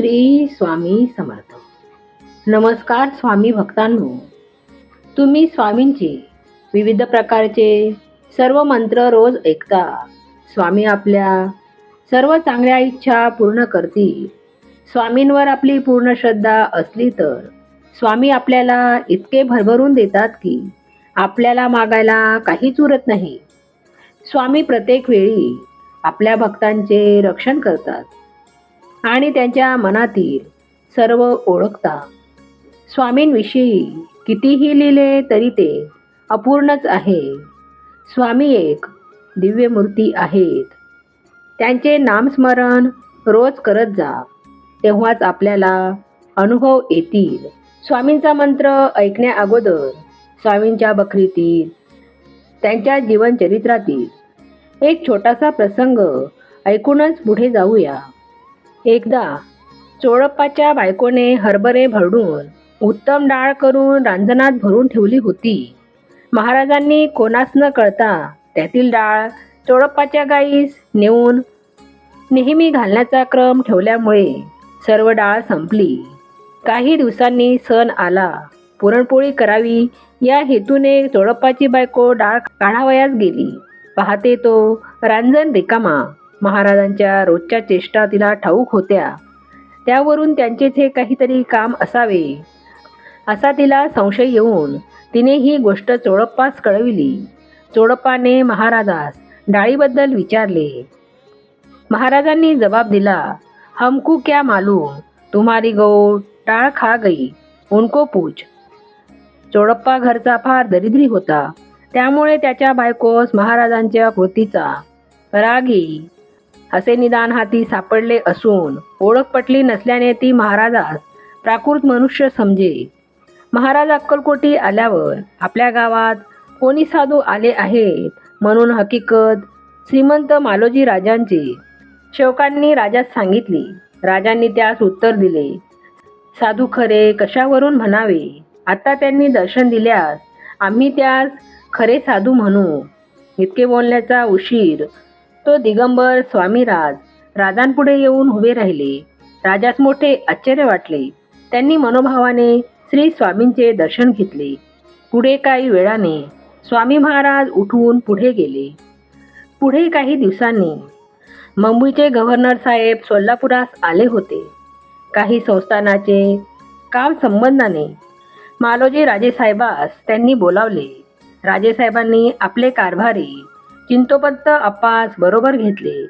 श्री स्वामी समर्थ. नमस्कार स्वामी भक्तांनो. तुम्ही स्वामींचे विविध प्रकारचे सर्व मंत्र रोज ऐकता. स्वामी आपल्या सर्व चांगल्या इच्छा पूर्ण करतील. स्वामींवर आपली पूर्ण श्रद्धा असली तर स्वामी आपल्याला इतके भरभरून देतात की आपल्याला मागायला काहीच उरत नाही. स्वामी प्रत्येक वेळी आपल्या भक्तांचे रक्षण करतात. आणि त्यांच्या मनातील सर्व ओळखता. स्वामींविषयी कितीही लिहिले तरी ते अपूर्णच आहे. स्वामी एक दिव्य मूर्ती आहेत. त्यांचे नामस्मरण रोज करत जा. तेव्हाच आपल्याला अनुभव येतील. स्वामींचा मंत्र ऐकण्या अगोदर स्वामींच्या बकरीतील त्यांच्या जीवनचरित्रातील एक छोटासा प्रसंग ऐकूनच पुढे जाऊया. एकदा चोळप्पाच्या बायकोने हरभरे भरडून उत्तम डाळ करून रांजणात भरून ठेवली होती. महाराजांनी कोणास न कळता त्यातील डाळ चोळप्पाच्या गाईस नेऊन नेहमी घालण्याचा क्रम ठेवल्यामुळे सर्व डाळ संपली. काही दिवसांनी सण आला. पुरणपोळी करावी या हेतूने चोळप्पाची बायको डाळ काढावयास गेली. पाहते तो रांजण रिकामा महाराजांच्या रोजच्या चेष्टा तिला ठाऊक होत्या. त्यावरून त्यांचेच हे काहीतरी काम असावे. असा तिला संशय येऊन तिने ही गोष्ट चोळप्पास कळविली. चोळप्पाने महाराजास डाळीबद्दल विचारले. महाराजांनी जबाब दिला हमकू क्या मालूम? तुम्हारी गौ टाळ खा गई उनको पूछ. चोडप्पा घरचा फार दरिद्री होता. त्यामुळे त्याच्या बायकोस महाराजांच्या कृतीचा रागी असे निदान हाती सापडले असून ओळख पटली नसल्याने ती महाराजास प्राकृत मनुष्य समजे. महाराज अक्कलकोटी आल्यावर आपल्या गावात कोणी साधू आले आहेत? म्हणून हकीकत श्रीमंत मालोजी राजांचे शेवकांनी राजास सांगितली. राजांनी त्यास उत्तर दिले साधू खरे कशावरून म्हणावे? आता त्यांनी दर्शन दिल्यास आम्ही त्यास खरे साधू म्हणू. इतके बोलण्याचा उशीर तो दिगंबर स्वामीराज राजांपुढे येऊन उभे राहिले. राजास मोठे आश्चर्य वाटले. त्यांनी मनोभावाने श्री स्वामींचे दर्शन घेतले. पुढे काही वेळाने स्वामी महाराज उठून पुढे गेले. पुढे काही दिवसांनी मुंबईचे गव्हर्नर साहेब सोलापुरास आले होते. काही संस्थानाचे काम संबंधाने मालोजी राजेसाहेबास त्यांनी बोलावले. राजेसाहेबांनी आपले कारभारी चिंतोपंत अप्पास बरोबर घेतले.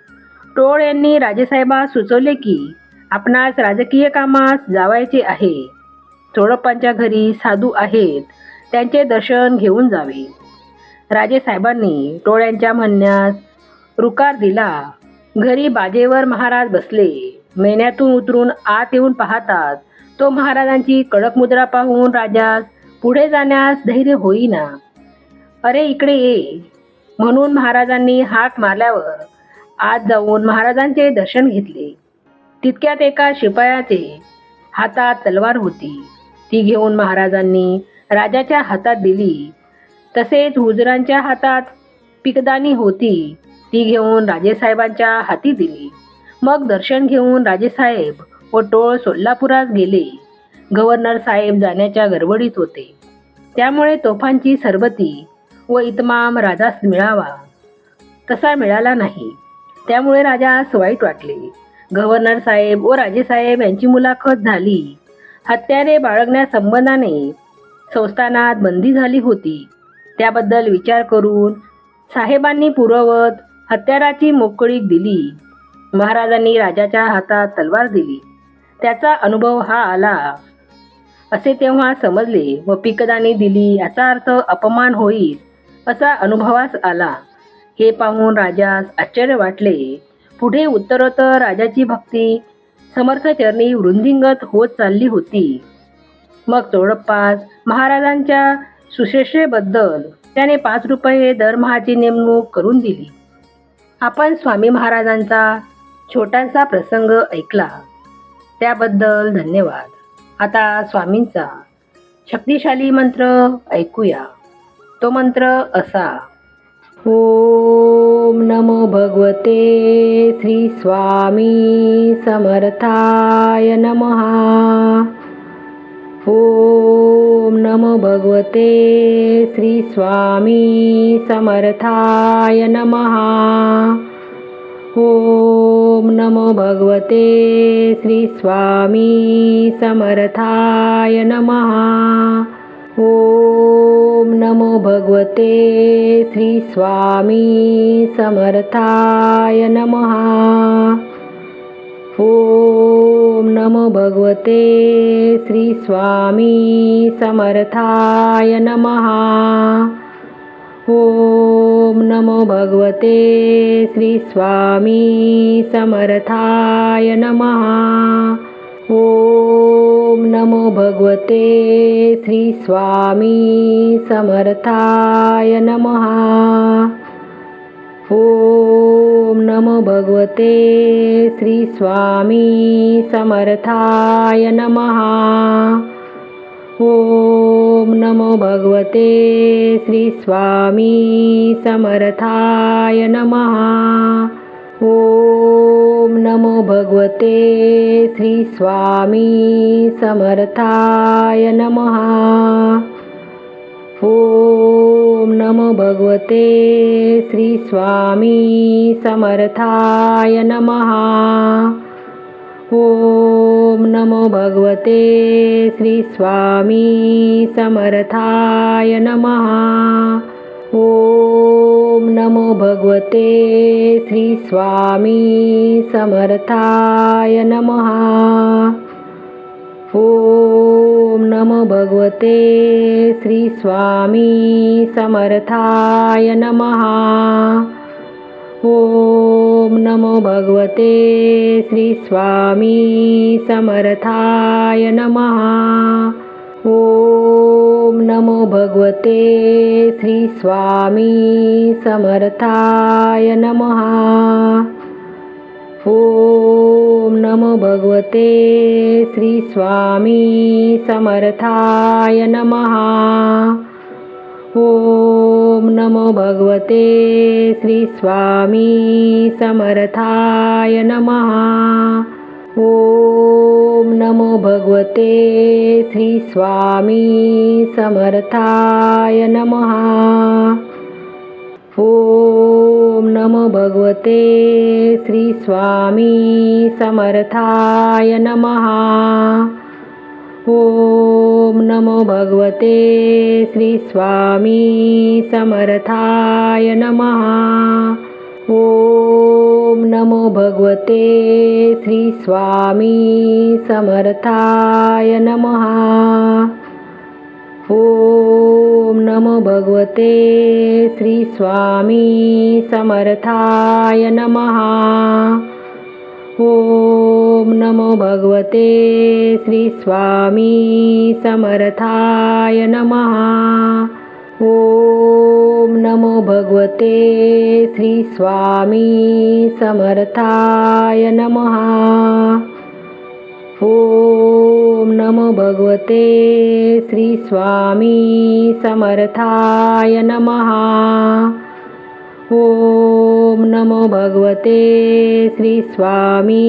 टोळ यांनी राजेसाहेबास सुचवले की आपणास राजकीय कामास जावायचे आहे. चोडप्पांच्या घरी साधू आहेत त्यांचे दर्शन घेऊन जावे. राजेसाहेबांनी टोळ्यांच्या म्हणण्यास रुकार दिला. घरी बाजेवर महाराज बसले. मेन्यातून उतरून आत येऊन पाहतात तो महाराजांची कडक मुद्रा पाहून राजास पुढे जाण्यास धैर्य होईना. अरे इकडे ये. म्हणून महाराजांनी हाक मारल्यावर आत जाऊन महाराजांचे दर्शन घेतले. तितक्यात एका शिपायाचे हातात तलवार होती. ती घेऊन महाराजांनी राजाच्या हातात दिली. तसेच हुजरांच्या हातात पिकदानी होती. ती घेऊन राजेसाहेबांच्या हाती दिली. मग दर्शन घेऊन राजेसाहेब व टोळ सोलापुरात गेले. गव्हर्नर साहेब जाण्याच्या गडबडीत होते. त्यामुळे तोफांची सरबती व इतमाम राजास मिळावा. तसा मिळाला नाही. त्यामुळे राजास वाईट वाटले. गव्हर्नर साहेब व राजेसाहेब यांची मुलाखत झाली. हत्यारे बाळगण्यासंबंधाने संस्थानात बंदी झाली होती. त्याबद्दल विचार करून साहेबांनी पुरवत हत्याराची मोकळीक दिली. महाराजांनी राजाच्या हातात तलवार दिली. त्याचा अनुभव हा आला. असे तेव्हा समजले व पिकदानी दिली याचा अर्थ अपमान होईल. असा अनुभवास आला. हे पाहून राजास आश्चर्य वाटले. पुढे उत्तरोत्तर राजाची भक्ती समर्थचरणी वृंदिंगत होत चालली होती. मग चोडप्पास महाराजांच्या सुश्रेषेबद्दल त्याने पाच रुपये दरमहाची नेमणूक करून दिली. आपण स्वामी महाराजांचा छोटासा प्रसंग ऐकला. त्याबद्दल धन्यवाद. आता स्वामींचा शक्तिशाली मंत्र ऐकूया. तो मंत्र असा. ओम नमो भगवते श्री स्वामी समर्थाय नमहा ओम नमो भगवते श्री स्वामी समर्थाय नमहा ओम नमो भगवते श्री स्वामी समर्थाय नमहा ॐ नमो भगवते श्री स्वामी समर्थाय नमः। ॐ नमो भगवते श्री स्वामी समर्थाय नमः। ॐ नमो भगवते श्री स्वामी समर्थाय नमः नमो भगवते श्री स्वामी समर्थाय नमः। ॐ नमो भगवते श्री स्वामी समर्थाय नमः। ॐ नमो भगवते श्री स्वामी समर्थाय नमः ॐ नमो भगवते श्री स्वामी समर्थाय नमः। ॐ नमो भगवते श्री स्वामी समर्थाय नमः। ॐ नमो भगवते श्री स्वामी समर्थाय नमः ॐ नमो भगवते श्री स्वामी समर्थाय नमः। ॐ नमो भगवते श्री स्वामी समर्थाय नमः। ॐ नमो भगवते श्री स्वामी समर्थाय नमः ॐ नमो भगवते श्री स्वामी समर्थाय नमः। ॐ नमो भगवते श्री स्वामी समर्थाय नमः। ॐ नमो भगवते श्री स्वामी समर्थाय नमः ॐ नमो भगवते श्री स्वामी समर्थाय नमः। ॐ नमो भगवते श्री स्वामी समर्थाय नमः। ॐ नमो भगवते श्री स्वामी समर्थाय नमो भगवते श्री स्वामी समर्थाय नमः। ॐ नमो भगवते श्री स्वामी समर्थाय नमः। ॐ नमो भगवते श्री स्वामी समर्थाय नमः। ॐ नमो भगवते श्री स्वामी समर्थाय नमः। ॐ नमो भगवते श्री स्वामी समर्थाय नमः। ॐ नमो भगवते श्री स्वामी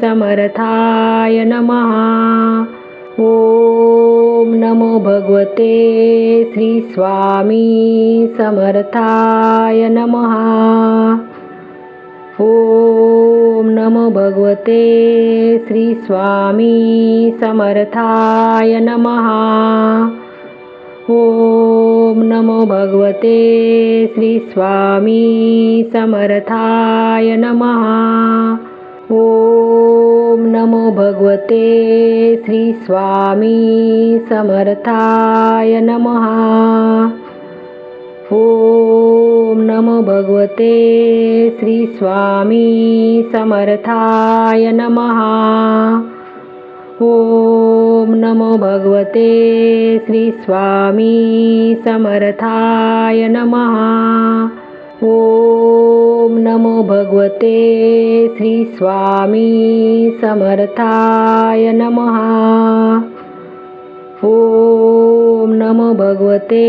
समर्थाय नमः। ॐ नमो भगवते श्री स्वामी समर्थाय नमः। ॐ नमो भगवते श्री स्वामी समर्थाय नमः। ॐ नमो भगवते श्री स्वामी समर्थाय नमः ॐ नमो भगवते श्री स्वामी समर्थाय नमः। ॐ नमो भगवते श्री स्वामी समर्थाय नमः। ॐ नमो भगवते श्री स्वामी समर्थाय नमः ॐ नमो भगवते श्री स्वामी समर्थाय नमः। ॐ नमो भगवते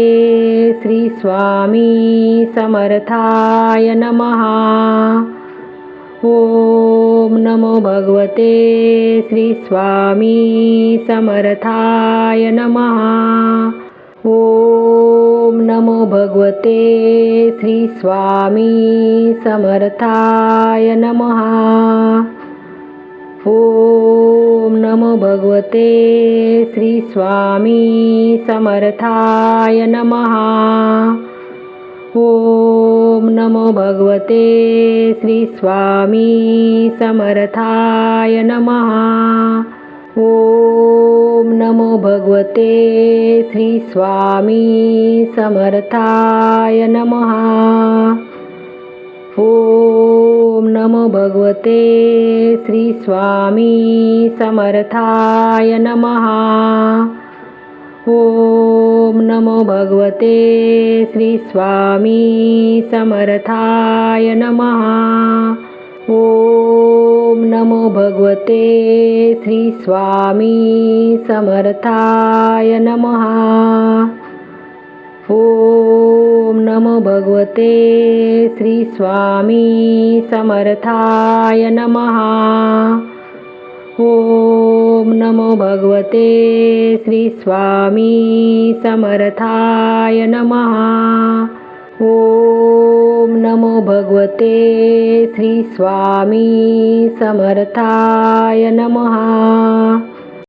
श्री स्वामी समर्थाय नमः। ॐ नमो भगवते श्री स्वामी समर्थाय नमः। ॐ नमो भगवते श्री स्वामी समर्थाय नमः। ॐ नमो भगवते श्री स्वामी समर्थाय नमः। ॐ नमो भगवते श्री स्वामी समर्थाय नमः ॐ नमो भगवते श्री स्वामी समर्थाय नमः। ॐ नमो भगवते श्री स्वामी समर्थाय नमः। ॐ नमो भगवते श्री स्वामी समर्थाय नमः। ॐ नमो भगवते श्री स्वामी समर्थाय नमः। ॐ नमो भगवते श्री स्वामी समर्थाय नमः। ॐ नमो भगवते श्री स्वामी समर्थाय नमः ॐ नमो भगवते श्री स्वामी समर्थाय नमः।